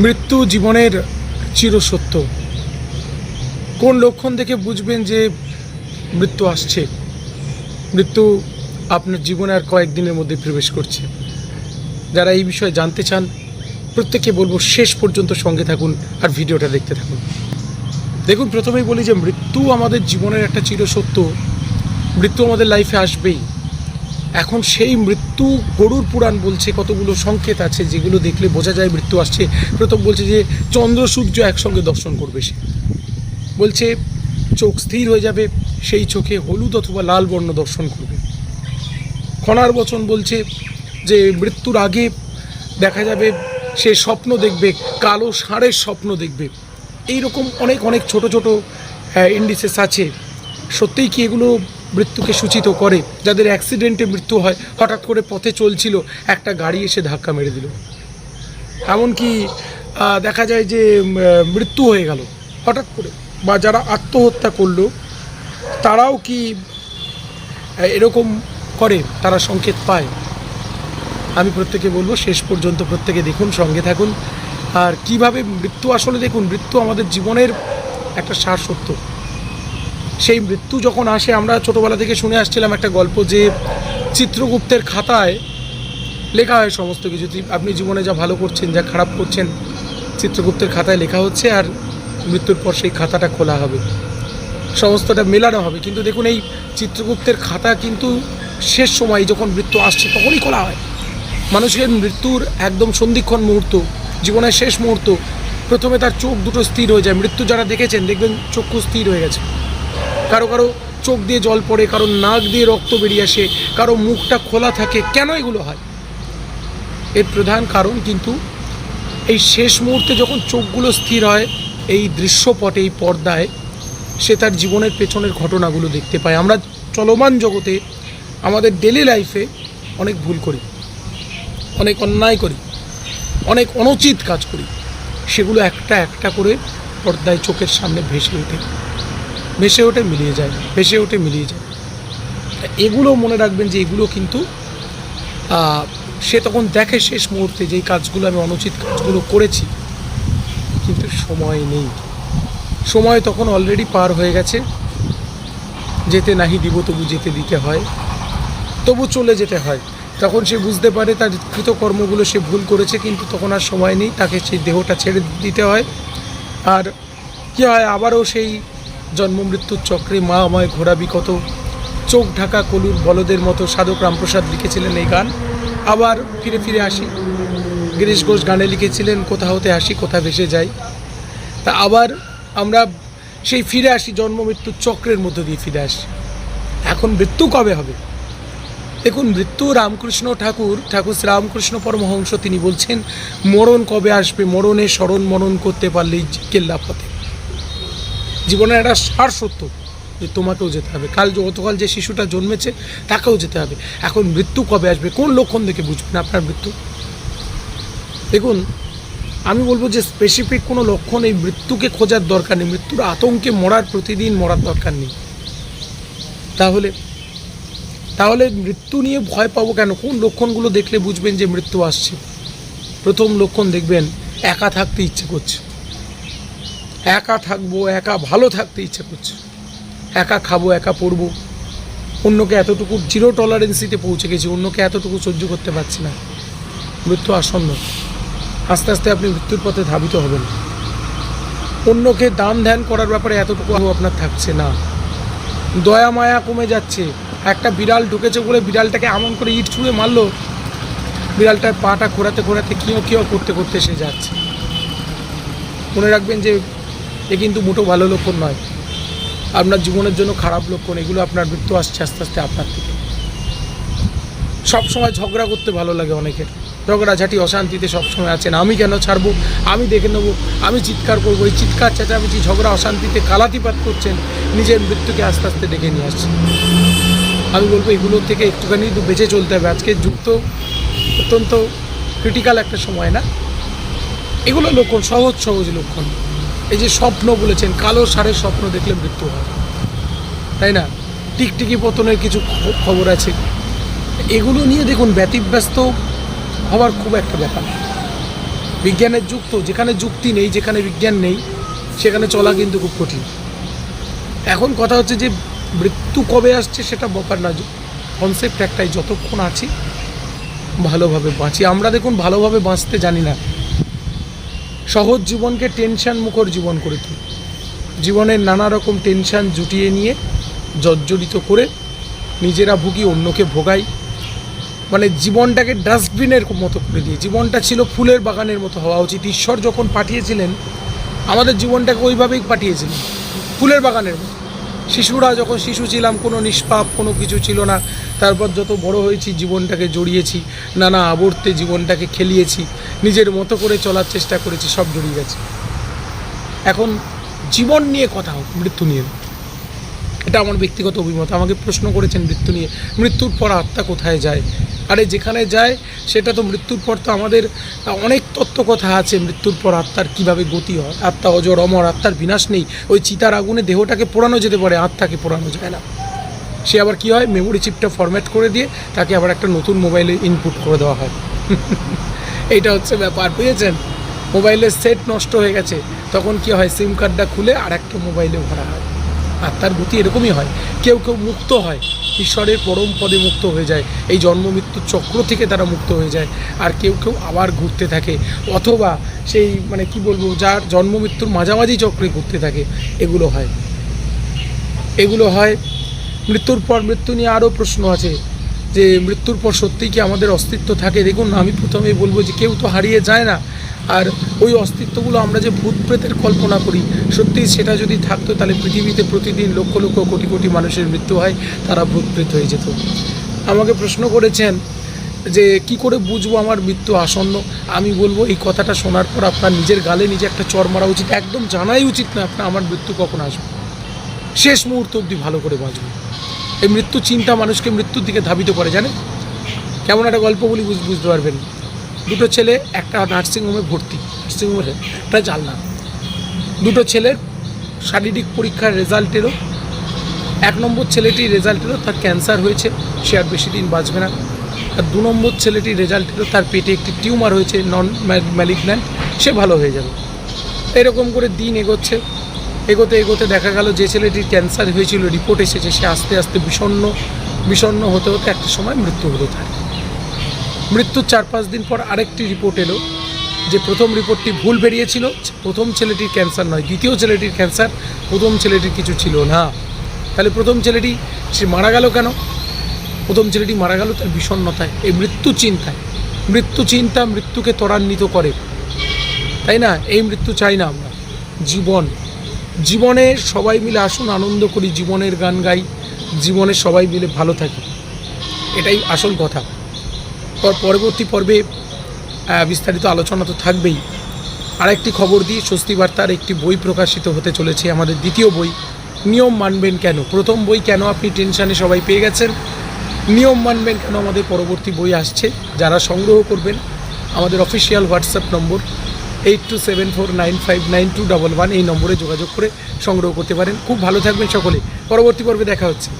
মৃত্যু জীবনের চিরসত্য। কোন লক্ষণ দেখে বুঝবেন যে মৃত্যু আসছে? মৃত্যু আপনার জীবনে আর কয়েকদিনের মধ্যে প্রবেশ করছে। যারা এই বিষয়ে জানতে চান, প্রত্যেককে বলব শেষ পর্যন্ত সঙ্গে থাকুন আর ভিডিওটা দেখতে থাকুন। দেখুন, প্রথমেই বলি যে মৃত্যু আমাদের জীবনের একটা চিরসত্য। মৃত্যু আমাদের লাইফে আসবেই। এখন সেই মৃত্যু গরুর পুরাণ বলছে, কতগুলো সংকেত আছে যেগুলো দেখলে বোঝা যায় মৃত্যু আসছে। প্রথম বলছে যে, চন্দ্র সূর্য একসঙ্গে দর্শন করবে সে। বলছে, চোখ স্থির হয়ে যাবে, সেই চোখে হলুদ অথবা লাল বর্ণ দর্শন করবে। খনার বচন বলছে যে, মৃত্যুর আগে দেখা যাবে, সে স্বপ্ন দেখবে, কালো ষাঁড়ের স্বপ্ন দেখবে। এই রকম অনেক অনেক ছোট ছোট ইন্ডিসেস আছে। সত্যিই কি এগুলো মৃত্যুকে সূচিত করে। যাদের অ্যাক্সিডেন্টে মৃত্যু হয়, হঠাৎ করে পথে চলছিল, একটা গাড়ি এসে ধাক্কা মেরে দিল। এমনকি দেখা যায় যে মৃত্যু হয়ে গেল, হঠাৎ করে। বা যারা আত্মহত্যা করল, তারাও কি এরকম করে? তারা সংকেত পায়। আমি প্রত্যেকে বলব, শেষ পর্যন্ত প্রত্যেকে দেখুন, সঙ্গে থাকুন। আর কীভাবে মৃত্যু, আসলে দেখুন, মৃত্যু আমাদের জীবনের একটা সার সত্য সেই মৃত্যু যখন আসে, আমরা ছোটোবেলা থেকে শুনে আসছিলাম একটা গল্প যে চিত্রগুপ্তের খাতায় লেখা হয় সমস্ত কিছু। আপনি জীবনে যা ভালো করছেন, যা খারাপ করছেন, চিত্রগুপ্তের খাতায় লেখা হচ্ছে আর মৃত্যুর পর সেই খাতাটা খোলা হবে। সমস্তটা মেলানো হবে। কিন্তু দেখুন, এই চিত্রগুপ্তের খাতা কিন্তু শেষ সময় যখন মৃত্যু আসছে, তখনই খোলা হয়। মানুষের মৃত্যুর একদম সন্ধিক্ষণ মুহূর্ত, জীবনের শেষ মুহূর্ত, প্রথমে তার চোখ দুটো স্থির হয়ে যায়। মৃত্যু যারা দেখেছেন, দেখবেন চক্ষু স্থির হয়ে গেছে। কারও কারও চোখ দিয়ে জল পড়ে, কারও নাক দিয়ে রক্ত বেরিয়ে আসে, কারও মুখটা খোলা থাকে, কেন এগুলো হয়? এর প্রধান কারণ কিন্তু এই শেষ মুহূর্তে যখন চোখগুলো স্থির হয়, এই দৃশ্যপটে, এই পর্দায়, সে তার জীবনের পেছনের ঘটনাগুলো দেখতে পায়। আমরা চলমান জগতে, আমাদের ডেলি লাইফে অনেক ভুল করি, অনেক অন্যায় করি, অনেক অনুচিত কাজ করি। সেগুলো একটা একটা করে পর্দায় চোখের সামনে ভেসে ওঠে। ভেসে ওঠে, মিলিয়ে যায়, ভেসে ওঠে, মিলিয়ে যায়। এগুলো মনে রাখবেন যে এগুলো কিন্তু সে তখন দেখে শেষ মুহূর্তে যেই কাজগুলো আমি অনুচিত কাজগুলো করেছি, কিন্তু সময় নেই। সময় তখন অলরেডি পার হয়ে গেছে। যেতে নাহি দিব, তবু যেতে দিতে হয়। তবু চলে যেতে হয়। তখন সে বুঝতে পারে তার কৃতকর্মগুলো সে ভুল করেছে, কিন্তু তখন আর সময় নেই। তাকে সেই দেহটা ছেড়ে দিতে হয়। আর কী হয়, আবারও সেই জন্ম মৃত্যুর চক্রে মা আমায় ঘোরাবি কত চোখ ঢাকা কলুর বলদের মতো সাধক রামপ্রসাদ লিখেছিলেন এই গান। আবার ফিরে ফিরে আসি। গিরিশ ঘোষ গানে লিখেছিলেন, কোথা হতে আসি, কোথা ভেসে যাই? তা আবার আমরা সেই ফিরে আসি জন্ম মৃত্যুর চক্রের মধ্য দিয়ে ফিরে আসি। এখন মৃত্যু কবে হবে? দেখুন, মৃত্যু রামকৃষ্ণ ঠাকুর ঠাকুর শ্রীরামকৃষ্ণ পরমহংস, তিনি বলছেন, মরণ কবে আসবে? মরণে স্মরণ মরণ করতে পারলেই কেল্লা পথে জীবনের একটা সার সত্য যে তোমাকেও যেতে হবে। কাল যে গতকাল যে শিশুটা জন্মেছে, তাকেও যেতে হবে। এখন মৃত্যু কবে আসবে? কোন লক্ষণ দেখে বুঝবেন আপনার মৃত্যু? দেখুন, আমি বলব যে স্পেসিফিক কোনো লক্ষণ এই মৃত্যুকে খোঁজার দরকার নেই। মৃত্যুর আতঙ্কে মরার প্রতিদিন মরার দরকার নেই। তাহলে তাহলে মৃত্যু নিয়ে ভয় পাবো কেন? কোন লক্ষণগুলো দেখলে বুঝবেন যে মৃত্যু আসছে? প্রথম লক্ষণ দেখবেন, একা থাকতে ইচ্ছে করছে। একা থাকব, একা ভালো থাকতে ইচ্ছে করছে। একা খাব, একা পড়ব। অন্যকে এতটুকু জিরো টলারেন্সিতে পৌঁছে গেছি, অন্যকে এতটুকু সহ্য করতে পারছি না। মৃত্যু আসন্ন। আস্তে আস্তে আপনি মৃত্যুর পথে ধাবিত হবেন। অন্যকে দান ধ্যান করার ব্যাপারে এতটুকু আপনার থাকছে না। দয়া, মায়া কমে যাচ্ছে। একটা বিড়াল ঢুকেছে বলে বিড়ালটাকে এমন করে ইট ছুঁড়ে মারলো। বিড়ালটার পাটা ঘোরাতে ঘোরাতে কিও কিও করতে করতে সে যাচ্ছে। মনে রাখবেন যে এ কিন্তু মোটো ভালো লক্ষণ নয়। আপনার জীবনের জন্য খারাপ লক্ষণ, এগুলো আপনার মৃত্যু আসছে আস্তে আস্তে আপনার থেকে। সবসময় ঝগড়া করতে ভালো লাগে অনেকের। ঝগড়াঝাটি অশান্তিতে সবসময় আছেন। আমি কেন ছাড়বো? আমি দেখে নেব। আমি চিৎকার করব। এই চিৎকার, চেঁচামেচি, ঝগড়া, অশান্তিতে কালাতিপাত করছেন। নিজের মৃত্যুকে আস্তে আস্তে ডেকে নিয়ে আসছেন। আমি বলব এগুলোর থেকে একটুখানি একটু বেঁচে চলতে হবে। আজকে যুগ তো অত্যন্ত ক্রিটিক্যাল একটা সময়, না? এগুলো লক্ষণ, সহজ সহজ লক্ষণ। এই যে স্বপ্ন বলেছেন, কালো সারের স্বপ্ন দেখলে মৃত্যু হয়। তাই না? টিকটিকি পতনের কিছু খবর আছে। এগুলো নিয়ে দেখুন, ব্যতিব্যস্ত হওয়ার খুব একটা ব্যাপার বিজ্ঞানের যুগ তো, যেখানে যুক্তি নেই, যেখানে বিজ্ঞান নেই, সেখানে চলা কিন্তু খুব কঠিন। এখন কথা হচ্ছে যে, মৃত্যু কবে আসছে সেটা ব্যাপার না। কনসেপ্ট একটাই, যতক্ষণ আছি, ভালোভাবে বাঁচি। আমরা দেখুন, ভালোভাবে বাঁচতে জানি না। সহজ জীবনকে টেনশন মুখর জীবন করে তুলি। জীবনের নানা রকম টেনশন জুটিয়ে নিয়ে, জর্জরিত করে নিজেরা ভুগি অন্যকে ভোগাই। মানে জীবনটাকে ডাস্টবিনের মতো করে দিয়ে জীবনটা ছিল ফুলের বাগানের মতো হওয়া উচিত। ঈশ্বর যখন পাঠিয়েছিলেন, আমাদের জীবনটাকে ওইভাবেই পাঠিয়েছিলেন। ফুলের বাগানের মতো। শিশুরা যখন শিশু ছিলাম, কোনো নিষ্পাপ, কোনো কিছু ছিল না। তারপর যত বড় হয়েছি, জীবনটাকে জড়িয়েছি, নানা আবর্তে জীবনটাকে খেলিয়েছি, নিজের মতো করে চলার চেষ্টা করেছি, সব জড়িয়ে গেছে। এখন জীবন নিয়ে কথা হোক, মৃত্যু নিয়ে। এটা আমার ব্যক্তিগত অভিমত। আমাকে প্রশ্ন করেছেন মৃত্যু নিয়ে, মৃত্যুর পর আত্মা কোথায় যায়? আরে যেখানে যায়, সেটা তো মৃত্যুর পর তো আমাদের অনেক তত্ত্ব কথা আছে, মৃত্যুর পর আত্মার কীভাবে গতি হয়? আত্মা অজর, অমর, আত্মার বিনাশ নেই। ওই চিতার আগুনে দেহটাকে পোড়ানো যেতে পারে, আত্মাকে পোড়ানো যায় না। সে আবার কি হয় মেমোরি চিপটা ফরম্যাট করে দিয়ে তাকে আবার একটা নতুন মোবাইলে ইনপুট করে দেওয়া হয়। এইটা হচ্ছে ব্যাপার, বুঝেছেন? মোবাইলের সেট নষ্ট হয়ে গেছে, তখন কি হয় সিম কার্ডটা খুলে আর একটা মোবাইলে ভরা হয়। আর তার গতি এরকমই হয়, কেউ কেউ মুক্ত হয়, ঈশ্বরের পরম পদে মুক্ত হয়ে যায়, এই জন্ম মৃত্যুর চক্র থেকে তারা মুক্ত হয়ে যায়, আর কেউ কেউ আবার ঘুরতে থাকে, অথবা সেই মানে কি বলব, যার জন্ম মৃত্যুর মাঝামাঝি চক্রে ঘুরতে থাকে, এগুলো হয়। এগুলো হয় মৃত্যুর পর মৃত্যু নিয়ে আরও প্রশ্ন আছে যে মৃত্যুর পর সত্যিই কি আমাদের অস্তিত্ব থাকে? দেখুন, আমি প্রথমেই বলব যে কেউ তো হারিয়ে যায় না। আর ওই অস্তিত্বগুলো আমরা যে ভূত প্রেতের কল্পনা করি, সত্যিই সেটা যদি থাকতো, তাহলে পৃথিবীতে প্রতিদিন লক্ষ লক্ষ কোটি কোটি মানুষের মৃত্যু হয়, তারা ভূত প্রেত হয়ে যেত। আমাকে প্রশ্ন করেছেন যে কি করে বুঝব আমার মৃত্যু আসন্ন? আমি বলব, এই কথাটা শোনার পর আপনার নিজের গালে নিজে একটা চর মারা উচিত। একদম জানাই উচিত না আপনার আমার মৃত্যু কখন আসবে। শেষ মুহূর্ত অবধি ভালো করে বাঁচবে এই মৃত্যু চিন্তা মানুষকে মৃত্যুর দিকে ধাবিত করে, জানেন? কেমন একটা গল্প বলি বুঝতে পারবেন। দুটো ছেলে, একটা নার্সিংহোমে ভর্তি। নার্সিংহোমের একটা জানলা। দুটো ছেলের শারীরিক পরীক্ষার রেজাল্টেরও এক নম্বর ছেলেটির রেজাল্টেরও তার ক্যান্সার হয়েছে, সে আর বেশি দিন বাঁচবে না। আর দু নম্বর ছেলেটির রেজাল্ট এলো, তার পেটে একটি টিউমার হয়েছে নন ম্যালিগন্যান্ট সে ভালো হয়ে যাবে। এরকম করে দিন এগোচ্ছে। এগোতে এগোতে দেখা গেল যে ছেলেটির ক্যান্সার হয়েছিল রিপোর্ট এসেছে, সে আস্তে আস্তে বিষণ্ণ বিষণ্ণ হতে হতে একটা সময় মৃত্যু হলো তার মৃত্যুর চার পাঁচ দিন পর আরেকটি রিপোর্ট এলো, যে প্রথম রিপোর্টটি ভুল বেরিয়েছিল। প্রথম ছেলেটির ক্যান্সার নয়, দ্বিতীয় ছেলেটির ক্যান্সার প্রথম ছেলেটির কিছু ছিল না। তাহলে প্রথম ছেলেটি সে মারা গেল কেন? প্রথম ছেলেটি মারা গেল তার বিষণ্ণতায়, এই মৃত্যু চিন্তায়। মৃত্যু চিন্তা মৃত্যুকে ত্বরান্বিত করে। তাই না? এই মৃত্যু চাই না আমরা। জীবন। জীবনে সবাই মিলে আসুন, আনন্দ করি, জীবনের গান গাই, জীবনে সবাই মিলে ভালো থাকি। এটাই আসল কথা। পর পরবর্তী পর্বে বিস্তারিত আলোচনা তো থাকবেই। আরেকটি খবর দিই স্বস্তি বার্তার একটি বই প্রকাশিত হতে চলেছে, আমাদের দ্বিতীয় বই, নিয়ম মানবেন কেন? প্রথম বই কেন আপনি টেনশানে সবাই পেয়ে গেছেন? নিয়ম মানবেন কেন আমাদের পরবর্তী বই আসছে? যারা সংগ্রহ করবেন, আমাদের official WhatsApp number eight two seven four nine five nine two double one এই নম্বরে যোগাযোগ করে সংগ্রহ করতে পারেন। খুব ভালো থাকবেন সকলে। পরবর্তী পর্বে দেখা হচ্ছে।